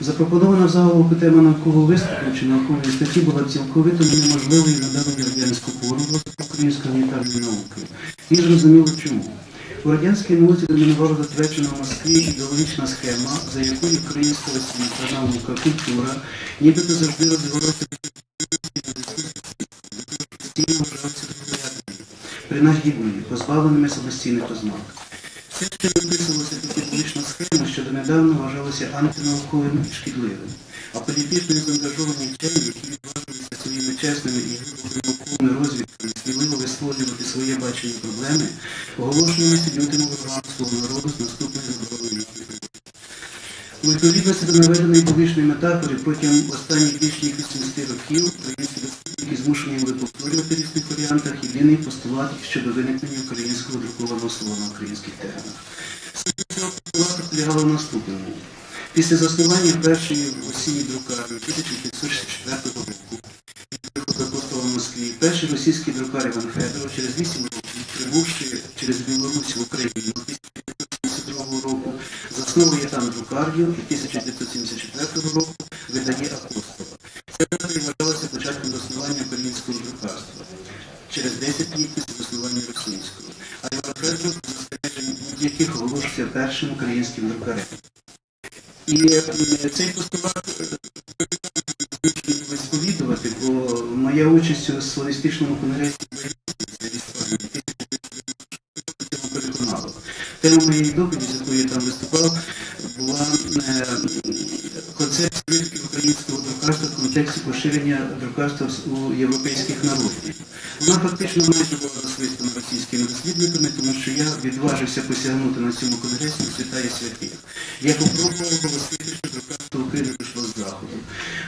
Запропонована в заголовку тема наукового виступу чи наукової статті була цілковито неможливою на дану радянську пору української гуманітарної науки. І зрозуміло чому. У радянській науці домінувала затверджена в Москві ідеологічна схема, за якою українська освіта, наука, культура нібито завжди розвивалася постійно другорядними, принагідною, позбавленими самостійних ознак. Виписувалося під ідеологічна схема, що донедавна вважалося антинауковим і шкідливим, а політично заангажовані вчені, які відважувалися своїми чесними і глибокими науковими розвідками, сміливо висловлювати своє бачення проблеми, оголошувалися лютим ворогам свого народу з наступною забороною. У відповідності до наведеної публічної метафори протягом останніх більш ніж 80 років українські змушені були повторювати в різних варіантах єдиний постулат щодо виникнення українського друкованого слова на українських теренах. Цього постулату полягала в наступному. Після заснування першої в Росії друкарні 1564 року апостола в Москві, перший російський друкар Іван Федоров через 8 років, прибувши через Білорусь в Україну 1972 року, засновує там друкарню і 1974 року першим українським друкарем. І е, цей постулат е, висповідувати, бо моя участь у Словістичному конгресі переконала. Тема моєї доповіді, з якою я там виступав, була концепція витоків українського друкарства в контексті поширення друкарства у європейських народів. Вона фактично майже була засвистана російськими дослідниками, тому що я відважився посягнути на цьому конгресі свята і святих. Я попробував оголосити, що друкарство України пішло з заходу.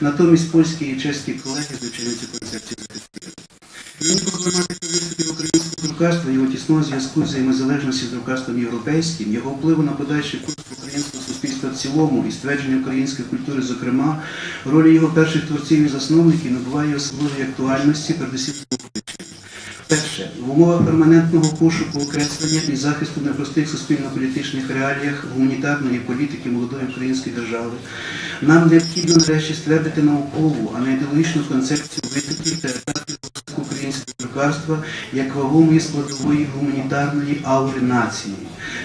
Натомість польські і чеські колеги, звичайно, цю концепцію захистили. Мені проблематика виступів українського друкарства, його тісного зв'язку з взаємозалежності з друкарством європейським, його впливу на подальший курс українського суспільства в цілому і ствердження української культури, зокрема, ролі його перших творців і засновників набуває особливої актуальності, передусім. Перше, в умовах перманентного пошуку, окреслення і захисту непростих суспільно-політичних реаліях гуманітарної політики молодої української держави нам необхідно нарешті ствердити наукову, а не ідеологічну концепцію витоків та етапів українського друкарства як вагомої складової гуманітарної аури нації.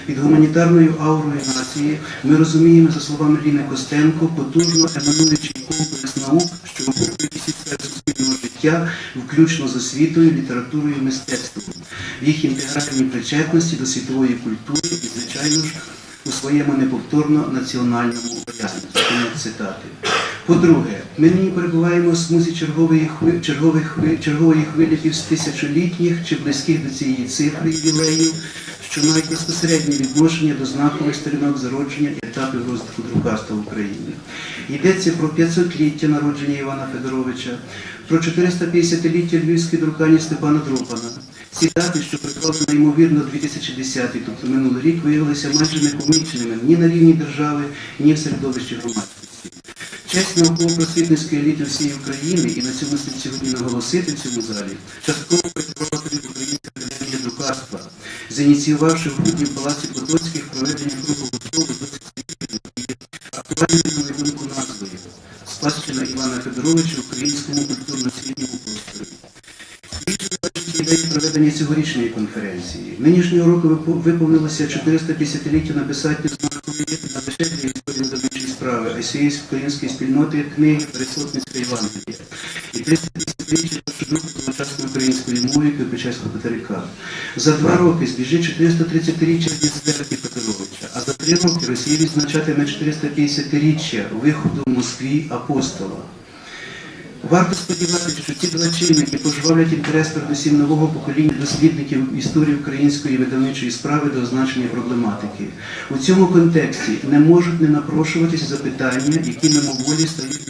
Під гуманітарною аурою нації ми розуміємо, за словами Ліни Костенко, потужно емануючий комплекс наук, що охоплює всі сфери суспільного життя, включно з освітою, літературою мистецтвом, в їх інтегральній причетності до світової культури і, звичайно ж, у своєму неповторно національному. Цитати. По-друге, ми нині перебуваємо в смузі чергової хви, чергових хви, чергової хвилі півтисячолітніх чи близьких до цієї цифри ювілеїв, що мають безпосереднє відношення до знакових сторінок зародження і етапів розвитку друкарства в Україні. Йдеться про 500-ліття народження Івана Федоровича, про 450-ліття львівської друкарні Степана Дропана. Ці дати, що прикладено ймовірно 2010-й, тобто минулий рік, виявилися майже непоміченими ні на рівні держави, ні в середовищі громадськості. Честь науково-просвітницької еліти всієї України, і на цьому слід сьогодні наголосити в цьому залі, частково працювала перед Українська друкарства, зініціювавши в грудні в Палаці Потоцьких проведення круглого столу досить і актуальною, на думку, назвою «Спадщина Івана Федоровича в українському культурно-освітньому просторі». Ідеї проведення цьогорічної конференції. Нинішнього року виповнилося 450-ліття написання знакової не лише для історії видавничої справи, а й всієї української спільноти книги Пересотницька Євангелія. І 350-ліття друку української мови Кипичевського Петерика. За два роки збіжить 430-річчя дня Петровича, а за три роки Росія відзначатиме 450-річчя виходу в Москві апостола. Варто сподіватися, що ці два чинники пожвавлять інтерес передусім нового покоління дослідників історії української видавничої справи до означення проблематики. У цьому контексті не можуть не напрошуватися запитання, які мимоволі стають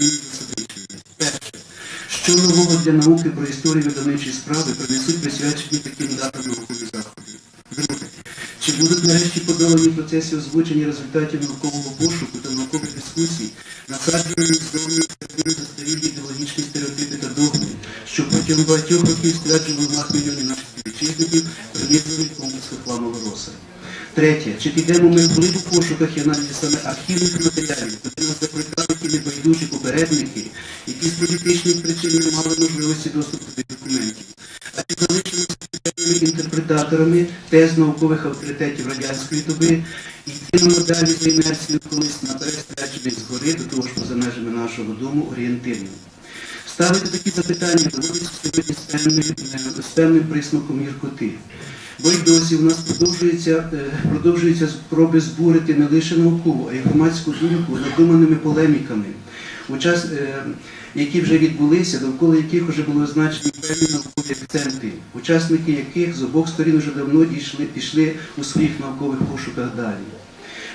що нового для науки про історію видавничої справи принесуть присвячені таким датам наукові заходи? Друге, чи будуть нарешті подолані процеси озвучення результатів наукового пошуку та наукових дискусій, зовні середини застарілі ідеологічні стереотипи та догми, що протягом багатьох років стверджували нас мільйони наших співвітчизників, принизливий комплекс хламова роса? Третє, чи підемо ми вглиб у пошуках і аналізі саме архівних матеріалів, ті небайдужі попередники, які з політичних причин не мали можливості доступу до документів, а ті залишилися спеціальними інтерпретаторами тез наукових авторитетів радянської доби і кинули далі за інерцією колись наперед спрячених згори до того ж поза межами нашого дому орієнтирів. Ставити такі запитання доводиться сьогодні з е, певним присмаком гіркоти. Бо й досі у нас продовжується, е, продовжуються спроби збурити не лише наукову, а й громадську думку надуманими полеміками, у час, е, які вже відбулися, довкола яких вже були означені певні наукові акценти, учасники яких з обох сторін вже давно йшли, пішли у своїх наукових пошуках далі.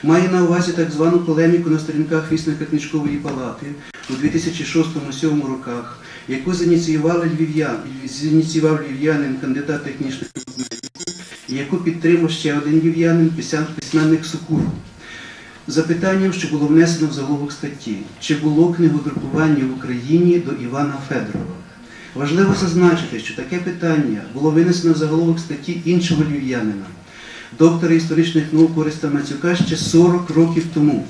Маю на увазі так звану полеміку на сторінках вісника книжкової палати у 2006-2007 роках, яку зініціювали львів'ян, зініціював львів'янин, кандидат технічних документів, яку підтримав ще один львів'янин, письменник За Запитанням, що було внесено в заголовок статті, чи було книгодрукування в Україні до Івана Федорова. Важливо зазначити, що таке питання було винесено в заголовок статті іншого львів'янина, доктора історичних наук Користа Мацюка ще 40 років тому.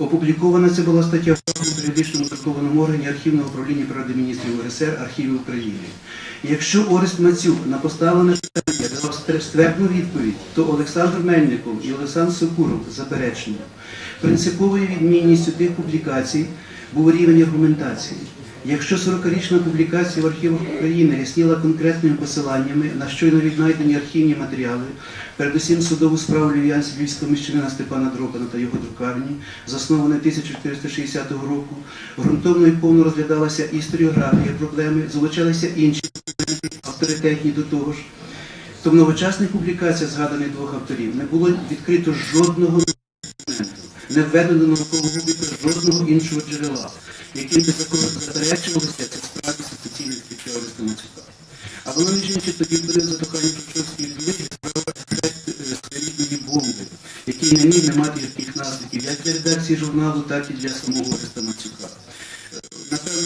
Опублікована це була стаття в періодичному друкованому органі архівного управління Ради міністрів УРСР Архіви України. Якщо Орест Мацюк на поставлене питання дав ствердну відповідь, то Олександр Мельников і Олександр Сокуров заперечені. Принциповою відмінністю тих публікацій був рівень аргументації. Якщо 40-річна публікація в архівах України рясніла конкретними посиланнями на щойно віднайдені архівні матеріали, передусім судову справу львівського міщанина Степана Дропана та його друкарні, заснованої 1460 року, ґрунтовно і повно розглядалася історіографія проблеми, залучалися інші авторитетні до того ж, то в новочасних публікаціях згаданих двох авторів не було відкрито жодного не введено наукового віку жодного іншого джерела, яким би заперечувалося це справді відчуття Ореста Мацюка. А воно між тоді перед затуханням Шевченської книги справа ефект е, своєрідної бомби, який не міг не мати яких наслідків як для редакції журналу, так і для самого. Е,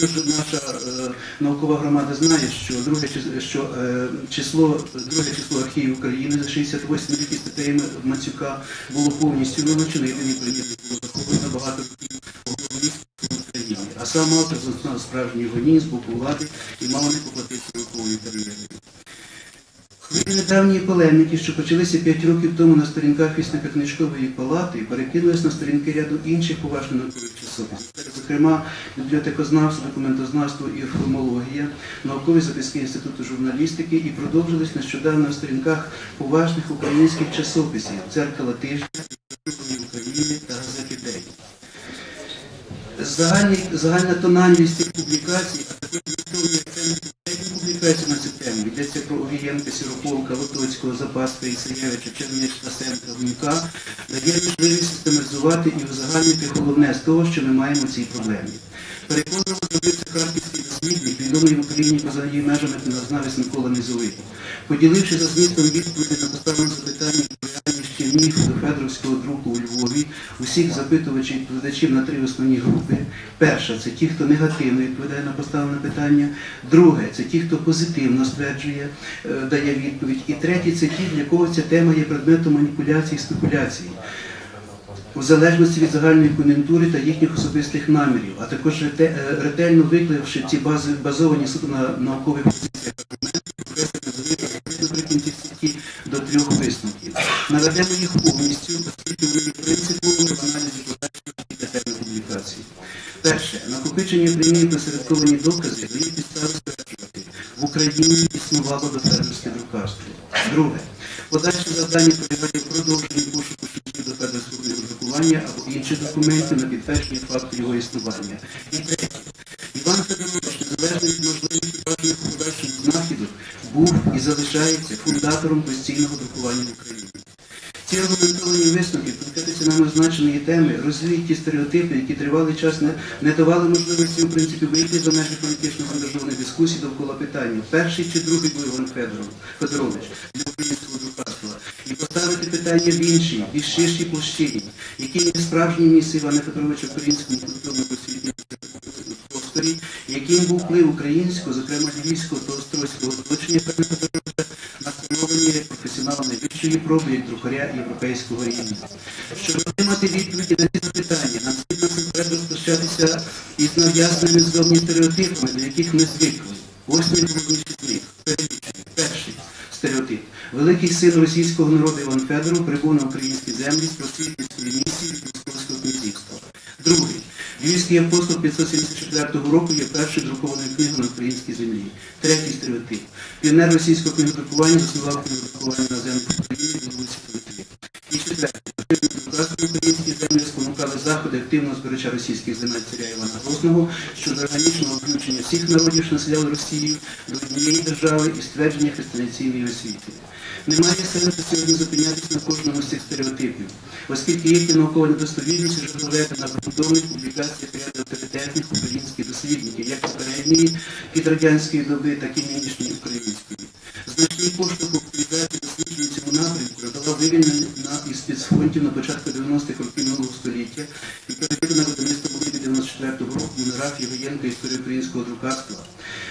Що наша е, наукова громада знає, що друге що е, число друге число архівів України за 68 років статтеями Мацюка було повністю вилучено, єдиний примір було захоплено багато років головолістів в Україні. А сам автор зазнав справжній гонінь з боку влади і мало не поплатити наукової кар'єри. Хвилі недавньої полеміки, що почалися 5 років тому на сторінках вісника палати, перекинулись на сторінки ряду інших поважних наукових часописів. Зокрема, бібліотекознавство, документознавство і інформологія, наукові записки Інституту журналістики і продовжились нещодавно в сторінках поважних українських часописів Церкала тижня», «Друковані України та газети День. Загальна тональність цих публікацій, Йдеться про Огієнка, Сірополка, Лотоцького, Запаска, Ісаєвича, Черничка, Сенка, Гунька, дає можливість систематизувати і узагальнити головне з того, що ми маємо цій проблемі. Переконано зробився харківський дослідник, відомий в Україні поза її межами книнознавець Микола Низовий. Поділивши за змістом відповіді на поставлене запитання про реальність чи міф до Федоровського друку у Львові, усіх запитувачів і відповідачів на три основні групи. Перша це ті, хто негативно відповідає на поставлене питання. Друге це ті, хто позитивно стверджує, е, дає відповідь. І третє це ті, для кого ця тема є предметом маніпуляцій і спекуляцій. У залежності від загальної кон'юнктури та їхніх особистих намірів, а також е, ретельно викливши ці бази, базовані суто на наукових позиціях наприкінці до трьох висновків. Наведемо їх повністю, оскільки вони принциповими в аналізі подальшої тепер публікації. Перше, накопичення примірів та середковані докази дають підстави стверджувати. В Україні існувало дофедерське друкарство. Друге, подальше завдання полягає в продовженні пошуку ключів до федерського друкування або інших документів на підтвердження факту його існування. І третє, Іван Федорович, незалежно від можливості бажаних у подальшому знахідок, був і залишається фундатором постійного друкування в Україні. Ці аргументовані висновки конкретиці нам означеної теми розвіють ті стереотипи, які тривалий час не, не давали можливості у принципі вийти за межі політично ангажованих дискусій довкола питання, перший чи другий був Іван Федорович для українського друкарства, і поставити питання в іншій, більш ширшій площині, які є справжнє місце Івана Федоровича в українському культурному освітньому просторі, був вплив українського, зокрема львівського та острозького оточення Федоровича на становлення як проби як друкаря європейського рівня. Щоб отримати відповіді на ці запитання, нам слід насамперед зустрічатися із нав'язаними зовні стереотипами, до яких ми звикли. Ось найголовніші з них. Перший стереотип. Великий син російського народу Іван Федоров прибув на українські землі з просвітницької місії від Московського князівства. Другий. Львівський апостол 574 року є першою друкованою книгою на українській землі. Третій стереотип. Піонер російського книгодрукування заснував книгодрукування на землях України і вулиці Литви. І четвертий. Прекрасні українські землі спонукали заходи активного збирача російських земель царя Івана Грозного щодо органічного включення всіх народів, що населяли Росію, до однієї держави і ствердження християнційної освіти. Немає сенсу сьогодні зупинятися на кожному з цих стереотипів, оскільки їхня наукова недостовірність вже доведена в ґрунтовних публікаціях ряду авторитетних українських дослідників, як попередньої підрадянської доби, так і нинішньої української. Значний поштовх публікації досліджень цьому напрямку надала вивільнення на із спецфондів на початку 90-х років минулого століття і переведена видавництво Болиді 94-го року монографії воєнка історії українського друкарства.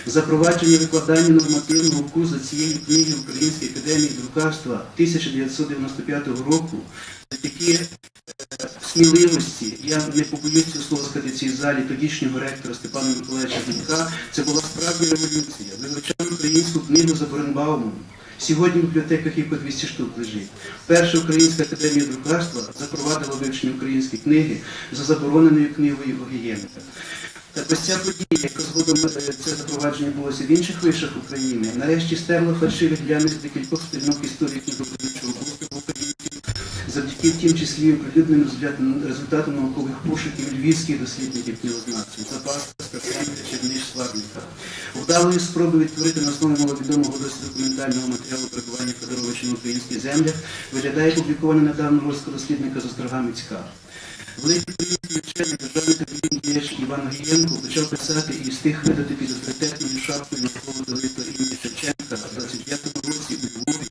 Запровадження викладання нормативного курсу цієї книги Української академії друкарства 1995 року завдяки е, сміливості, я не побоюсь цього слова сказати цій залі тодішнього ректора Степана Миколаївича Дідка, це була справді революція. Ви вивчали українську книгу за Боренбаумом. Сьогодні в бібліотеках їх по 200 штук лежить. Перша Українська академія друкарства запровадила вивчення української книги за забороненою книгою Огієнка. Ось ця подія, яка згодом е, це запровадження булося в інших вишах України, нарешті стерла фальшивих глянець декількох сторінок історії книговидавчого в Україні, завдяки в тім числі оприлюдненим результатам- наукових пошуків львівських дослідників кінознавців Запаска, Стасенка, Черниш, Сварника. Вдалої спроби відтворити на основі маловідомого документального матеріалу перебування Федоровича на українських землях виглядає публіковане недавно розказ дослідника з острога Міцька. Великий український вчений державний капітан діяч Іван Гієнко почав писати і встиг видати під авторитетною шапкою наукового товариства імені Шевченка в 25-му році у Львові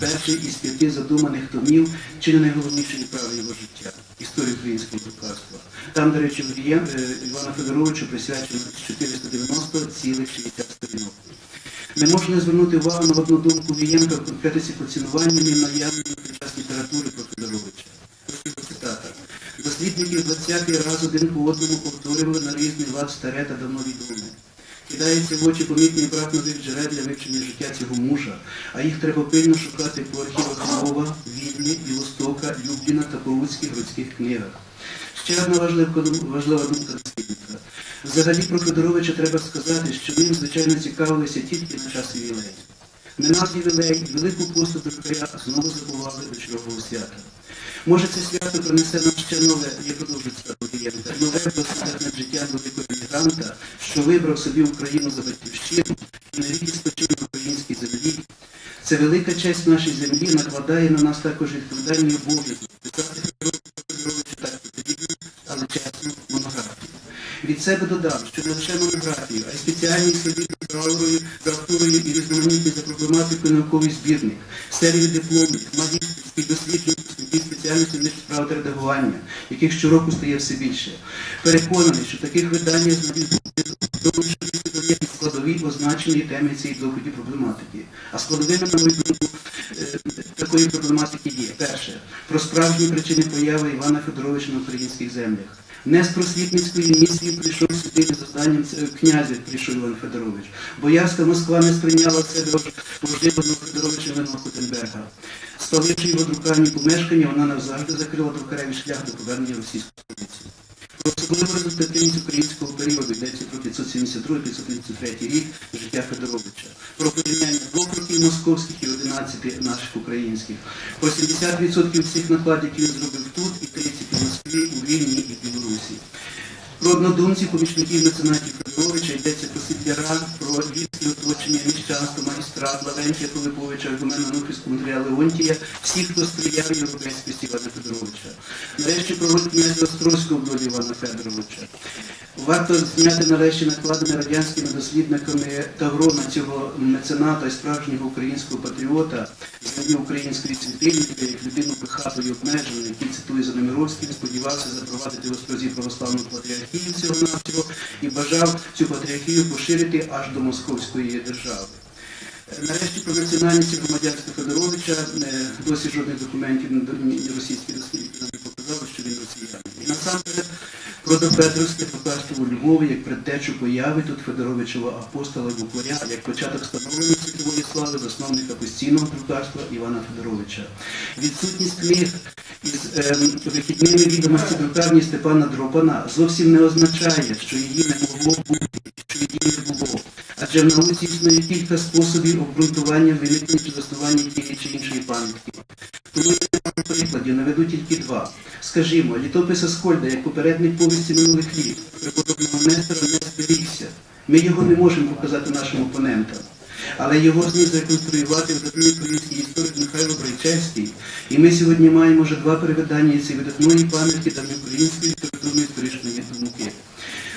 перший із п'яти задуманих томів, чи не найголовніші справи його життя історії українського друкарства. Там, до речі, Гієн, е, Івану присвячено 490 цілих 60 сторінок. Не можна звернути увагу на одну думку Вієнка в конкретиці поцінування наявної під час літератури про Федоровича. Цитата. Дослідники 20-й раз один по одному повторювали на різний лад старе та давно відоме. Кидається в очі помітний брак нових джерел для вивчення життя цього мужа, а їх треба пильно шукати по архівах Львова, Відні, Білостока, Любліна та Полуцьких городських книгах. Ще одна важлива, важлива думка дослідника. Взагалі про Федоровича треба сказати, що ним, звичайно, цікавилися тільки на час ювілею. Минав ювілей, велику посту друкаря знову забували до чергового свята. Може, це свято принесе нам ще нове, я продовжую цитату В досвідах над життям великого емігранта, що вибрав собі Україну за батьківщину і навіки спочив на українській землі. Це велика честь нашій землі накладає на нас також відповідальний обов'язок писати але чесно монографію. Від себе додам, що не лише монографію, а й спеціальні собі травмою, травтурою і різноманітні за проблематикою науковий збірник, серію дипломів, магістрських досліджень, які спеціальності нижче справи редагування, яких щороку стає все більше. Переконаний, що таких видань є складові означені теми цієї доході проблематики. А складовими, на мою е, такої проблематики є. Перше, про справжні причини появи Івана Федоровича на українських землях. Не з просвітницької місії прийшов сюди за завданням князя, прийшов Іван Федорович. Боярська Москва не сприйняла в себе поживаного Федоровича Івана Спаливши його друкарні помешкання, вона навзавжди закрила друкареві шлях до повернення російської столиці. Про особливу результативність українського періоду йдеться про 572-533 рік життя Федоровича, про порівняння двох років московських і 11 наших українських, про 70% всіх накладів, які він зробив тут, і 30 у Москві, у Вільні і Білорусі. Про однодумців, помічників меценатів Федоровича йдеться про Сідляра, про оточення, міщанство, магістрат, Лаврентія Филиповича, Аргумена Нухівського, Андрія Леонтія, всіх, хто сприяв європейськості Івана Федоровича. Нарешті проводить князя Острозького в Івана Федоровича. Варто зняти нарешті накладене радянськими дослідниками Таврона цього мецената і справжнього українського патріота, знання української світильники, як людину пихату і обмежену, який цитує за сподівався запровадити в Острозі православну патріархію всього навсього і бажав цю патріархію поширити аж до Московської держави. Нарешті про національність і громадянство Федоровича е, досі жодних документів російські дослідники не показали, що він росіянин. І насамперед Протофедоровське друкарство у Львові як предтечу появи тут Федоровичого апостола Букваря, як початок становлення світової слави засновника постійного друкарства Івана Федоровича. Відсутність книг із е, вихідними відомості друкарні Степана Дропана зовсім не означає, що її не могло бути, що її не було. Адже в науці існує кілька способів обґрунтування виникнення чи заснування тієї чи іншої пам'ятки. Тому я на прикладі наведу тільки два. Скажімо, літопис Аскольда як попередник повісті минулих літ, преподобного Нестора не зберігся. Ми його не можемо показати нашим опонентам. Але його зміг зреконструювати видатний український історик Михайло Брайчевський. І ми сьогодні маємо вже два перевидання цієї видатної пам'ятки давньоукраїнської літературно-історичної думки.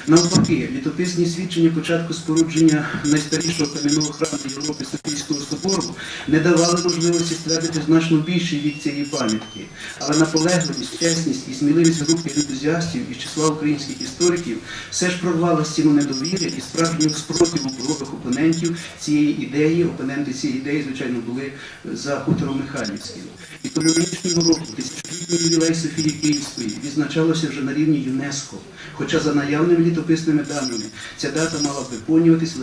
Навпаки, літописні свідчення початку спорудження найстарішого кам'яного храму Європи Софійського собору не давали можливості ствердити значно більший вік цієї пам'ятки. Але наполегливість, чесність і сміливість групи ентузіастів із числа українських істориків все ж прорвала стіну недовіри і справжнього спротиву брових опонентів цієї ідеї. Опоненти цієї ідеї, звичайно, були за хутором Михайлівським. І тому нинішнього року тисячолітній ювілей Софії Київської відзначалося вже на рівні ЮНЕСКО. Хоча за наявним наявними літописними даними ця дата мала б виповнюватися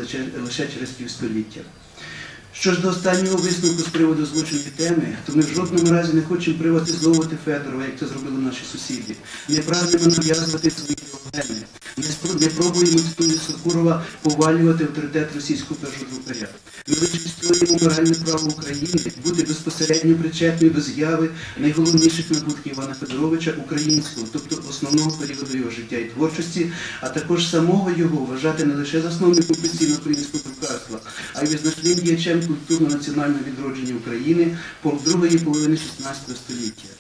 лише, через півстоліття. Що ж до останнього висновку з приводу злочинної теми, то ми в жодному разі не хочемо приватизовувати Федорова, як це зробили наші сусіди. Не прагнемо нав'язувати свої проблеми. Не, пробуємо цитую Сокурова повалювати авторитет російського першодрукаря. Ми лише моральне право України бути безпосередньо причетною до з'яви найголовніших набутків Івана Федоровича українського, тобто основного періоду його життя і творчості, а також самого його вважати не лише засновником постійного українського друкарства, а й визначним діячем культурно-національного відродження України по другої половини 16 століття.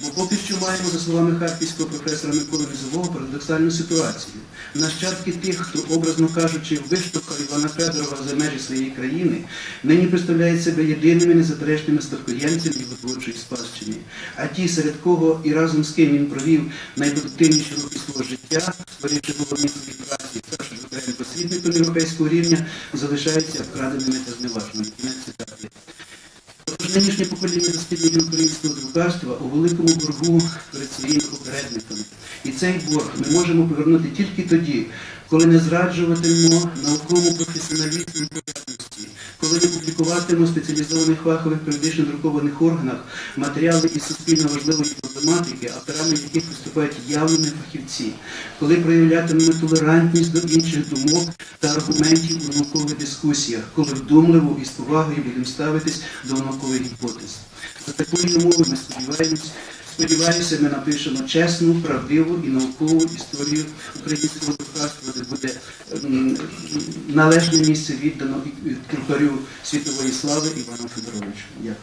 Бо поки що маємо, за словами харківського професора Миколи Різового, парадоксальну ситуацію. Нащадки тих, хто, образно кажучи, виштовхав Івана Федорова за межі своєї країни, нині представляють себе єдиними незаперечними спадкоємцями його творчої спадщини. А ті, серед кого і разом з ким він провів найпродуктивніші роки свого життя, головні свої праці, ставши окремим просвітником європейського рівня, залишаються вкраденими та зневажними. Нинішнє покоління дослідження українського друкарства у великому боргу перед своїми попередниками. І цей борг ми можемо повернути тільки тоді, коли не зраджуватимемо науковому професіоналізму і порядності, коли не спеціалізованих фахових періодично друкованих органах матеріали із суспільно важливої проблематики, авторами яких виступають явними фахівці, коли проявлятимемо толерантність до інших думок та аргументів у наукових дискусіях, коли вдумливо і з повагою будемо ставитись до наукових гіпотез. За такої умови ми сподіваємось. Сподіваюся, ми напишемо чесну, правдиву і наукову історію українського духарства, де буде належне місце віддано і- і світової слави Івану Федоровичу. Дякую.